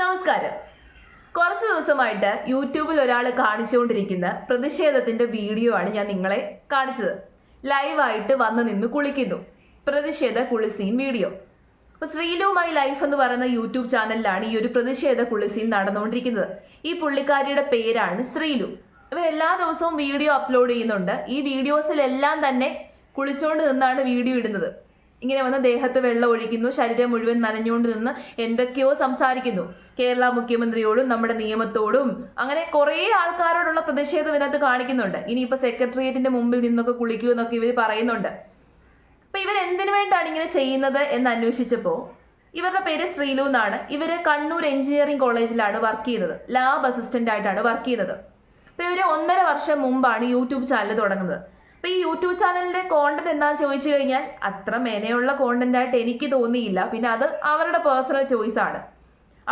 നമസ്കാരം. കുറച്ച് ദിവസമായിട്ട് യൂട്യൂബിൽ ഒരാൾ കാണിച്ചുകൊണ്ടിരിക്കുന്ന പ്രതിഷേധത്തിന്റെ വീഡിയോ ആണ് ഞാൻ നിങ്ങളെ കാണിച്ചത്. ലൈവായിട്ട് വന്ന് നിന്ന് കുളിക്കുന്നു. പ്രതിഷേധ കുളിസീൻ വീഡിയോ. അപ്പൊ ശ്രീലു മൈ ലൈഫ് എന്ന് പറയുന്ന യൂട്യൂബ് ചാനലിലാണ് ഈ ഒരു പ്രതിഷേധ കുളിസീൻ നടന്നുകൊണ്ടിരിക്കുന്നത്. ഈ പുള്ളിക്കാരിയുടെ പേരാണ് ശ്രീലു. ഇവർ എല്ലാ ദിവസവും വീഡിയോ അപ്ലോഡ് ചെയ്യുന്നുണ്ട്. ഈ വീഡിയോസിലെല്ലാം തന്നെ കുളിച്ചുകൊണ്ട് നിന്നാണ് വീഡിയോ ഇടുന്നത്. ഇങ്ങനെ വന്ന് ദേഹത്ത് വെള്ളം ഒഴിക്കുന്നു ശരീരം മുഴുവൻ നനഞ്ഞുകൊണ്ട് നിന്ന് എന്തൊക്കെയോ സംസാരിക്കുന്നു. കേരള മുഖ്യമന്ത്രിയോടും നമ്മുടെ നിയമത്തോടും അങ്ങനെ കുറേ ആൾക്കാരോടുള്ള പ്രതിഷേധം ഇതിനകത്ത് കാണിക്കുന്നുണ്ട്. ഇനിയിപ്പോൾ സെക്രട്ടേറിയറ്റിന്റെ മുമ്പിൽ നിന്നൊക്കെ കുളിക്കൂ എന്നൊക്കെ ഇവർ പറയുന്നുണ്ട്. അപ്പൊ ഇവർ എന്തിനു വേണ്ടിയാണ് ഇങ്ങനെ ചെയ്യുന്നത് എന്ന് അന്വേഷിച്ചപ്പോൾ ഇവരുടെ പേര് ശ്രീലു എന്നാണ്. ഇവർ കണ്ണൂർ എഞ്ചിനീയറിംഗ് കോളേജിലാണ് വർക്ക് ചെയ്യുന്നത് ലാബ് അസിസ്റ്റന്റ് ആയിട്ടാണ് വർക്ക് ചെയ്യുന്നത് അപ്പോൾ ഇവർ ഒന്നര വർഷം മുമ്പാണ് യൂട്യൂബ് ചാനൽ തുടങ്ങുന്നത്. അപ്പൊ ഈ യൂട്യൂബ് ചാനലിന്റെ കോണ്ടന്റ് എന്താണെന്ന് ചോദിച്ചു കഴിഞ്ഞാൽ അത്ര മേനയുള്ള കോണ്ടന്റ് ആയിട്ട് എനിക്ക് തോന്നിയില്ല. പിന്നെ അത് അവരുടെ പേഴ്സണൽ ചോയ്സ് ആണ്.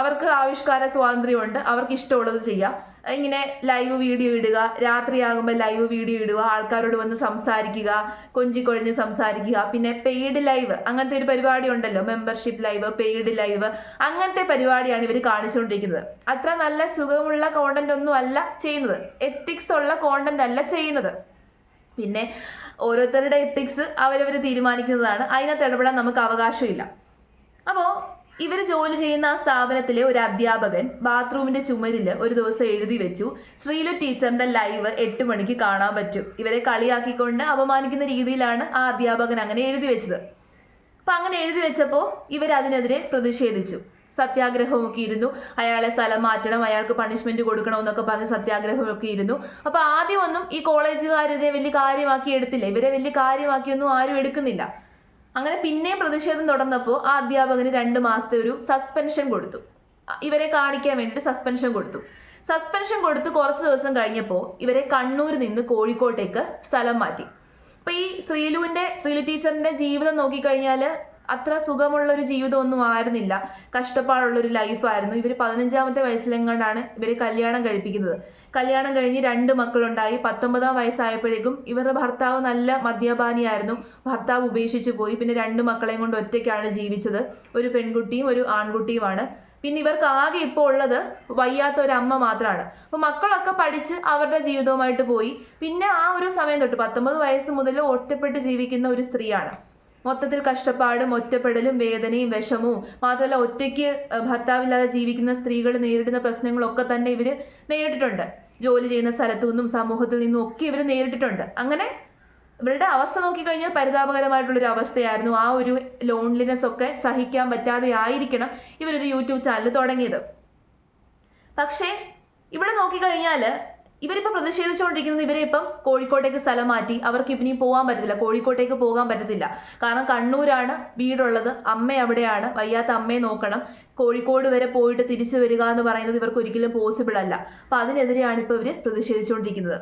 അവർക്ക് ആവിഷ്കാര സ്വാതന്ത്ര്യമുണ്ട്. അവർക്ക് ഇഷ്ടമുള്ളത് ചെയ്യാം. ഇങ്ങനെ ലൈവ് വീഡിയോ ഇടുക രാത്രിയാകുമ്പോൾ ലൈവ് വീഡിയോ ഇടുക ആൾക്കാരോട് വന്ന് സംസാരിക്കുക കൊഞ്ചിക്കൊഴിഞ്ഞ് സംസാരിക്കുക പിന്നെ പെയ്ഡ് ലൈവ് അങ്ങനത്തെ ഒരു പരിപാടി ഉണ്ടല്ലോ. മെമ്പർഷിപ്പ് ലൈവ് പെയ്ഡ് ലൈവ് അങ്ങനത്തെ പരിപാടിയാണ് ഇവർ കാണിച്ചുകൊണ്ടിരിക്കുന്നത്. അത്ര നല്ല സുഖമുള്ള കോണ്ടന്റ് ഒന്നും അല്ല ചെയ്യുന്നത്. എത്തിക്സ് ഉള്ള കോണ്ടന്റ് അല്ല ചെയ്യുന്നത്. പിന്നെ ഓരോരുത്തരുടെ എത്തിക്സ് അവരവർ തീരുമാനിക്കുന്നതാണ്. അതിനകത്ത് ഇടപെടാൻ നമുക്ക് അവകാശമില്ല. അപ്പോൾ ഇവർ ജോലി ചെയ്യുന്ന ആ സ്ഥാപനത്തിലെ ഒരു അധ്യാപകൻ ബാത്റൂമിന്റെ ചുമരിൽ ഒരു ദിവസം എഴുതി വെച്ചു. ശ്രീലു ടീച്ചറിന്റെ ലൈവ് എട്ട് മണിക്ക് കാണാൻ പറ്റും. ഇവരെ കളിയാക്കിക്കൊണ്ട് അപമാനിക്കുന്ന രീതിയിലാണ് ആ അധ്യാപകൻ അങ്ങനെ എഴുതി വെച്ചത്. അപ്പം അങ്ങനെ എഴുതി വെച്ചപ്പോൾ ഇവർ അതിനെതിരെ പ്രതിഷേധിച്ചു. സത്യാഗ്രഹമൊക്കെ ഇരുന്നു അയാളെ സ്ഥലം മാറ്റണം അയാൾക്ക് പണിഷ്മെന്റ് കൊടുക്കണം എന്നൊക്കെ പറഞ്ഞ് സത്യാഗ്രഹമൊക്കെ ഇരുന്നു അപ്പൊ ആദ്യമൊന്നും ഈ കോളേജുകാരിനെ വലിയ കാര്യമാക്കി എടുത്തില്ല. ഇവരെ വലിയ കാര്യമാക്കിയൊന്നും ആരും എടുക്കുന്നില്ല. അങ്ങനെ പിന്നെ പ്രതിഷേധം തുടർന്നപ്പോൾ ആ അധ്യാപകന് രണ്ട് മാസത്തെ ഒരു സസ്പെൻഷൻ കൊടുത്തു. ഇവരെ കാണിക്കാൻ വേണ്ടി സസ്പെൻഷൻ കൊടുത്തു. സസ്പെൻഷൻ കൊടുത്ത് കുറച്ച് ദിവസം കഴിഞ്ഞപ്പോൾ ഇവരെ കണ്ണൂരിൽ നിന്ന് കോഴിക്കോട്ടേക്ക് സ്ഥലം മാറ്റി. അപ്പൊ ഈ ശ്രീലുവിന്റെ ശ്രീലു ടീച്ചറിന്റെ ജീവിതം നോക്കിക്കഴിഞ്ഞാൽ അത്ര സുഖമുള്ള ഒരു ജീവിതമൊന്നും ആയിരുന്നില്ല. കഷ്ടപ്പാടുള്ള ഒരു ലൈഫായിരുന്നു ഇവർ പതിനഞ്ചാമത്തെ വയസ്സിലെങ്ങാണ്ടാണ് ഇവർ കല്യാണം കഴിപ്പിക്കുന്നത്. കല്യാണം കഴിഞ്ഞ് രണ്ട് മക്കളുണ്ടായി. പത്തൊമ്പതാം വയസ്സായപ്പോഴേക്കും ഇവരുടെ ഭർത്താവ് നല്ല മദ്യപാനിയായിരുന്നു. ഭർത്താവ് ഉപേക്ഷിച്ചു പോയി. പിന്നെ രണ്ട് മക്കളെയും കൊണ്ട് ഒറ്റയ്ക്കാണ് ജീവിച്ചത്. ഒരു പെൺകുട്ടിയും ഒരു ആൺകുട്ടിയുമാണ്. പിന്നെ ഇവർക്ക് ആകെ ഇപ്പോൾ ഉള്ളത് വയ്യാത്ത ഒരു അമ്മ മാത്രമാണ് അപ്പോൾ മക്കളൊക്കെ പഠിച്ച് അവരുടെ ജീവിതവുമായിട്ട് പോയി. പിന്നെ ആ ഒരു സമയം തൊട്ട് പത്തൊമ്പത് വയസ്സ് മുതൽ ഒറ്റപ്പെട്ട് ജീവിക്കുന്ന ഒരു സ്ത്രീയാണ്. മൊത്തത്തിൽ കഷ്ടപ്പാടും ഒറ്റപ്പെടലും വേദനയും വിഷമവും മാത്രമല്ല ഒറ്റയ്ക്ക് ഭർത്താവില്ലാതെ ജീവിക്കുന്ന സ്ത്രീകൾ നേരിടുന്ന പ്രശ്നങ്ങളൊക്കെ തന്നെ ഇവർ നേരിട്ടിട്ടുണ്ട്. ജോലി ചെയ്യുന്ന സ്ഥലത്തു നിന്നും സമൂഹത്തിൽ നിന്നും ഒക്കെ ഇവർ നേരിട്ടിട്ടുണ്ട്. അങ്ങനെ ഇവരുടെ അവസ്ഥ നോക്കിക്കഴിഞ്ഞാൽ പരിതാപകരമായിട്ടുള്ളൊരു അവസ്ഥയായിരുന്നു ആ ഒരു ലോൺലിനെസ് ഒക്കെ സഹിക്കാൻ പറ്റാതെ ആയിരിക്കണം ഇവരൊരു യൂട്യൂബ് ചാനൽ തുടങ്ങിയത്. പക്ഷേ ഇവിടെ നോക്കിക്കഴിഞ്ഞാൽ ഇവരിപ്പോൾ പ്രതിഷേധിച്ചുകൊണ്ടിരിക്കുന്നത് ഇവരെ ഇപ്പം കോഴിക്കോട്ടേക്ക് സ്ഥലം മാറ്റി. അവർക്ക് ഇനി പോകാൻ പറ്റത്തില്ല. കോഴിക്കോട്ടേക്ക് പോകാൻ പറ്റത്തില്ല. കാരണം കണ്ണൂരാണ് വീടുള്ളത്. അമ്മ അവിടെയാണ്. വയ്യാത്ത അമ്മയെ നോക്കണം. കോഴിക്കോട് വരെ പോയിട്ട് തിരിച്ചു വരിക എന്ന് പറയുന്നത് ഇവർക്ക് ഒരിക്കലും പോസിബിൾ അല്ല. അപ്പം അതിനെതിരെയാണ് ഇപ്പോൾ ഇവർ പ്രതിഷേധിച്ചുകൊണ്ടിരിക്കുന്നത്.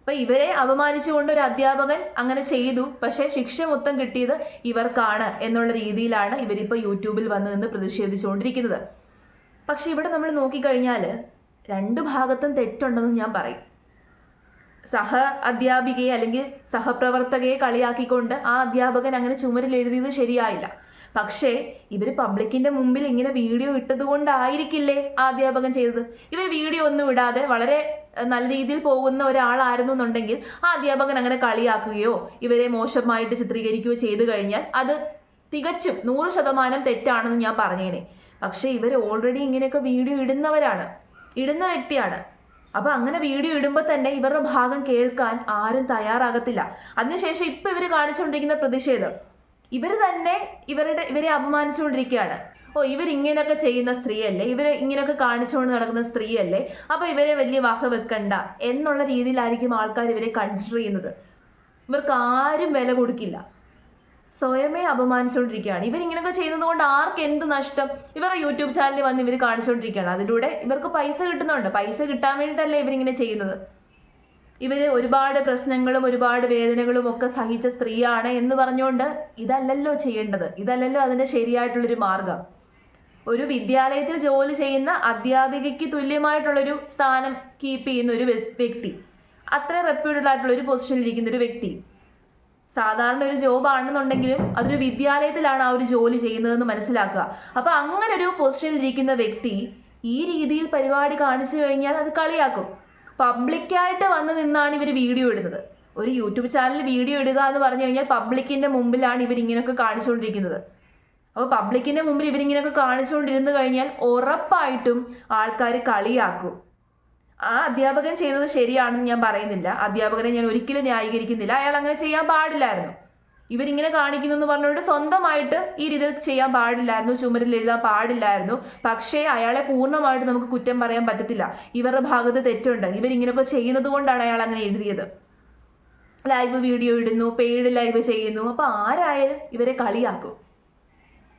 അപ്പൊ ഇവരെ അപമാനിച്ചുകൊണ്ട് ഒരു അധ്യാപകൻ അങ്ങനെ ചെയ്തു. പക്ഷേ ശിക്ഷ മൊത്തം കിട്ടിയത് ഇവർക്കാണ് എന്നുള്ള രീതിയിലാണ് ഇവരിപ്പോൾ യൂട്യൂബിൽ വന്ന് നിന്ന് പ്രതിഷേധിച്ചുകൊണ്ടിരിക്കുന്നത്. പക്ഷെ ഇവിടെ നമ്മൾ നോക്കിക്കഴിഞ്ഞാൽ രണ്ട് ഭാഗത്തും തെറ്റുണ്ടെന്ന് ഞാൻ പറയും. സഹ അധ്യാപികയെ അല്ലെങ്കിൽ സഹപ്രവർത്തകയെ കളിയാക്കിക്കൊണ്ട് ആ അധ്യാപകൻ അങ്ങനെ ചുമരിൽ എഴുതിയത് ശരിയായില്ല. പക്ഷേ ഇവർ പബ്ലിക്കിന്റെ മുമ്പിൽ ഇങ്ങനെ വീഡിയോ ഇട്ടത് കൊണ്ടായിരിക്കില്ലേ ആ അധ്യാപകൻ ചെയ്തത്? ഇവർ വീഡിയോ ഒന്നും ഇടാതെ വളരെ നല്ല രീതിയിൽ പോകുന്ന ഒരാളായിരുന്നു എന്നുണ്ടെങ്കിൽ ആ അധ്യാപകൻ അങ്ങനെ കളിയാക്കുകയോ ഇവരെ മോശമായിട്ട് ചിത്രീകരിക്കുകയോ ചെയ്തു കഴിഞ്ഞാൽ അത് തികച്ചും നൂറ് ശതമാനം തെറ്റാണെന്ന് ഞാൻ പറഞ്ഞേനെ. പക്ഷേ ഇവർ ഓൾറെഡി ഇങ്ങനെയൊക്കെ വീഡിയോ ഇടുന്നവരാണ്. ഇടുന്ന വ്യക്തിയാണ്. അപ്പൊ അങ്ങനെ വീഡിയോ ഇടുമ്പോൾ തന്നെ ഇവരുടെ ഭാഗം കേൾക്കാൻ ആരും തയ്യാറാകത്തില്ല. അതിനുശേഷം ഇപ്പൊ ഇവർ കാണിച്ചുകൊണ്ടിരിക്കുന്ന പ്രതിഷേധം. ഇവർ തന്നെ ഇവരുടെ ഇവരെ അപമാനിച്ചുകൊണ്ടിരിക്കുകയാണ്. ഓ ഇവർ ഇങ്ങനെയൊക്കെ ചെയ്യുന്ന സ്ത്രീയല്ലേ? ഇവരെ ഇങ്ങനെയൊക്കെ കാണിച്ചുകൊണ്ട് നടക്കുന്ന സ്ത്രീയല്ലേ? അപ്പൊ ഇവരെ വലിയ വക വെക്കണ്ട എന്നുള്ള രീതിയിലായിരിക്കും ആൾക്കാർ ഇവരെ കൺസിഡർ ചെയ്യുന്നത്. ഇവർക്ക് ആരും വില കൊടുക്കില്ല. സ്വയമേ അപമാനിച്ചുകൊണ്ടിരിക്കുകയാണ്. ഇവർ ഇങ്ങനെയൊക്കെ ചെയ്യുന്നത് കൊണ്ട് ആർക്ക് എന്ത് നഷ്ടം? ഇവരുടെ യൂട്യൂബ് ചാനലിൽ വന്ന് ഇവർ കാണിച്ചുകൊണ്ടിരിക്കുകയാണ്. അതിലൂടെ ഇവർക്ക് പൈസ കിട്ടുന്നുണ്ട്. പൈസ കിട്ടാൻ വേണ്ടിയിട്ടല്ലേ ഇവരിങ്ങനെ ചെയ്യുന്നത്? ഇവർ ഒരുപാട് പ്രശ്നങ്ങളും ഒരുപാട് വേദനകളും ഒക്കെ സഹിച്ച സ്ത്രീയാണ് എന്ന് പറഞ്ഞുകൊണ്ട് ഇതല്ലല്ലോ ചെയ്യേണ്ടത്. ഇതല്ലല്ലോ അതിന്റെ ശരിയായിട്ടുള്ളൊരു മാർഗം. ഒരു വിദ്യാലയത്തിൽ ജോലി ചെയ്യുന്ന അധ്യാപികയ്ക്ക് തുല്യമായിട്ടുള്ളൊരു സ്ഥാനം കീപ്പ് ചെയ്യുന്ന ഒരു വ്യക്തി. അത്ര റെപ്യൂട്ടഡ് ആയിട്ടുള്ള ഒരു പൊസിഷനിൽ ഇരിക്കുന്ന ഒരു വ്യക്തി. സാധാരണ ഒരു ജോബ് ആണെന്നുണ്ടെങ്കിലും അതൊരു വിദ്യാലയത്തിലാണ് ആ ഒരു ജോലി ചെയ്യുന്നതെന്ന് മനസ്സിലാക്കുക. അപ്പൊ അങ്ങനെ ഒരു പൊസിഷനിൽ ഇരിക്കുന്ന വ്യക്തി ഈ രീതിയിൽ പരിപാടി കാണിച്ചു കഴിഞ്ഞാൽ അത് കളിയാക്കും. പബ്ലിക്കായിട്ട് വന്ന് നിന്നാണ് ഇവർ വീഡിയോ ഇടുന്നത്. ഒരു യൂട്യൂബ് ചാനൽ വീഡിയോ ഇടുക എന്ന് പറഞ്ഞു കഴിഞ്ഞാൽ പബ്ലിക്കിന്റെ മുമ്പിലാണ് ഇവർ ഇങ്ങനെയൊക്കെ കാണിച്ചുകൊണ്ടിരിക്കുന്നത്. അപ്പോൾ പബ്ലിക്കിന്റെ മുമ്പിൽ ഇവരിങ്ങനെയൊക്കെ കാണിച്ചുകൊണ്ടിരുന്നു കഴിഞ്ഞാൽ ഉറപ്പായിട്ടും ആൾക്കാർ കളിയാക്കും. ആ അധ്യാപകൻ ചെയ്തത് ശരിയാണെന്ന് ഞാൻ പറയുന്നില്ല. അധ്യാപകനെ ഞാൻ ഒരിക്കലും ന്യായീകരിക്കുന്നില്ല. അയാൾ അങ്ങനെ ചെയ്യാൻ പാടില്ലായിരുന്നു. ഇവരിങ്ങനെ കാണിക്കുന്നു എന്ന് പറഞ്ഞുകൊണ്ട് സ്വന്തമായിട്ട് ഈ രീതിയിൽ ചെയ്യാൻ പാടില്ലായിരുന്നു. ചുമരിൽ എഴുതാൻ പാടില്ലായിരുന്നു. പക്ഷേ അയാളെ പൂർണമായിട്ട് നമുക്ക് കുറ്റം പറയാൻ പറ്റത്തില്ല. ഇവരുടെ ഭാഗത്ത് തെറ്റുണ്ട്. ഇവരിങ്ങനെയൊക്കെ ചെയ്യുന്നത് കൊണ്ടാണ് അയാൾ അങ്ങനെ എഴുതിയത്. ലൈവ് വീഡിയോ ഇടുന്നു പെയ്ഡ് ലൈവ് ചെയ്യുന്നു. അപ്പോൾ ആരായാലും ഇവരെ കളിയാക്കും.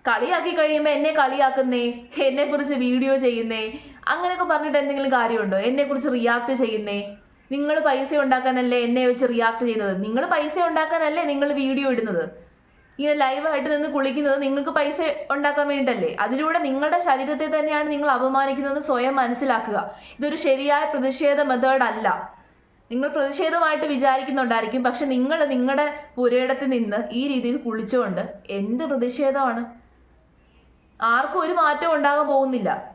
കളിയാക്കി കഴിയുമ്പോൾ എന്നെ കളിയാക്കുന്നേ? എന്നെ കുറിച്ച് വീഡിയോ ചെയ്യുന്നേ? അങ്ങനെയൊക്കെ പറഞ്ഞിട്ട് എന്തെങ്കിലും കാര്യമുണ്ടോ? എന്നെ കുറിച്ച് റിയാക്ട് ചെയ്യുന്നേ? നിങ്ങൾ പൈസ ഉണ്ടാക്കാനല്ലേ എന്നെ വെച്ച് റിയാക്ട് ചെയ്യുന്നത്? നിങ്ങൾ പൈസ ഉണ്ടാക്കാനല്ലേ നിങ്ങൾ വീഡിയോ ഇടുന്നത്? ഇങ്ങനെ ലൈവായിട്ട് നിന്ന് കുളിക്കുന്നത് നിങ്ങൾക്ക് പൈസ ഉണ്ടാക്കാൻ വേണ്ടിയിട്ടല്ലേ അതിലൂടെ നിങ്ങളുടെ ശരീരത്തെ തന്നെയാണ് നിങ്ങൾ അപമാനിക്കുന്നത് സ്വയം മനസ്സിലാക്കുക. ഇതൊരു ശരിയായ പ്രതിഷേധ മെത്തേഡ് അല്ല. നിങ്ങൾ പ്രതിഷേധമായിട്ട് വിചാരിക്കുന്നുണ്ടായിരിക്കും പക്ഷെ നിങ്ങൾ നിങ്ങളുടെ പുരയിടത്തിൽ നിന്ന് ഈ രീതിയിൽ കുളിച്ചുകൊണ്ട് എന്ത് പ്രതിഷേധമാണ്? ആർക്കും ഒരു മാറ്റം ഉണ്ടാകാൻ പോകുന്നില്ല.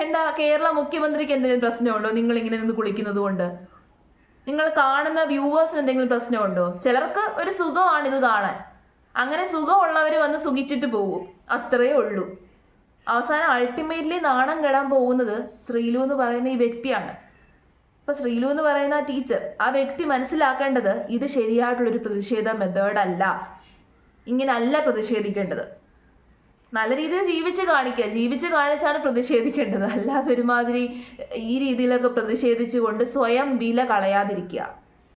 എന്താ കേരള മുഖ്യമന്ത്രിക്ക് എന്തെങ്കിലും പ്രശ്നമുണ്ടോ? നിങ്ങൾ ഇങ്ങനെ നിന്ന് കുളിക്കുന്നത് കൊണ്ട്. നിങ്ങൾ കാണുന്ന വ്യൂവേഴ്സിന് എന്തെങ്കിലും പ്രശ്നമുണ്ടോ? ചിലർക്ക് ഒരു സുഖമാണ് ഇത് കാണാൻ. അങ്ങനെ സുഖമുള്ളവർ വന്ന് സുഖിച്ചിട്ട് പോകും. അത്രയേ ഉള്ളൂ. അവസാനം അൾട്ടിമേറ്റ്ലി നാണം കെടാൻ പോകുന്നത് ശ്രീലു എന്ന് പറയുന്ന ഈ വ്യക്തിയാണ്. ഇപ്പൊ ശ്രീലു എന്ന് പറയുന്ന ആ ടീച്ചർ ആ വ്യക്തി മനസ്സിലാക്കേണ്ടത് ഇത് ശരിയായിട്ടുള്ളൊരു പ്രതിഷേധ മെത്തേഡല്ല ഇങ്ങനല്ല പ്രതിഷേധിക്കേണ്ടത്. നല്ല രീതിയിൽ ജീവിച്ച് കാണിക്കുക. ജീവിച്ച് കാണിച്ചാണ് പ്രതിഷേധിക്കേണ്ടത്. അല്ലാതെ ഒരുമാതിരി ഈ രീതിയിലൊക്കെ പ്രതിഷേധിച്ചുകൊണ്ട് സ്വയം വില കളയാതിരിക്കുക.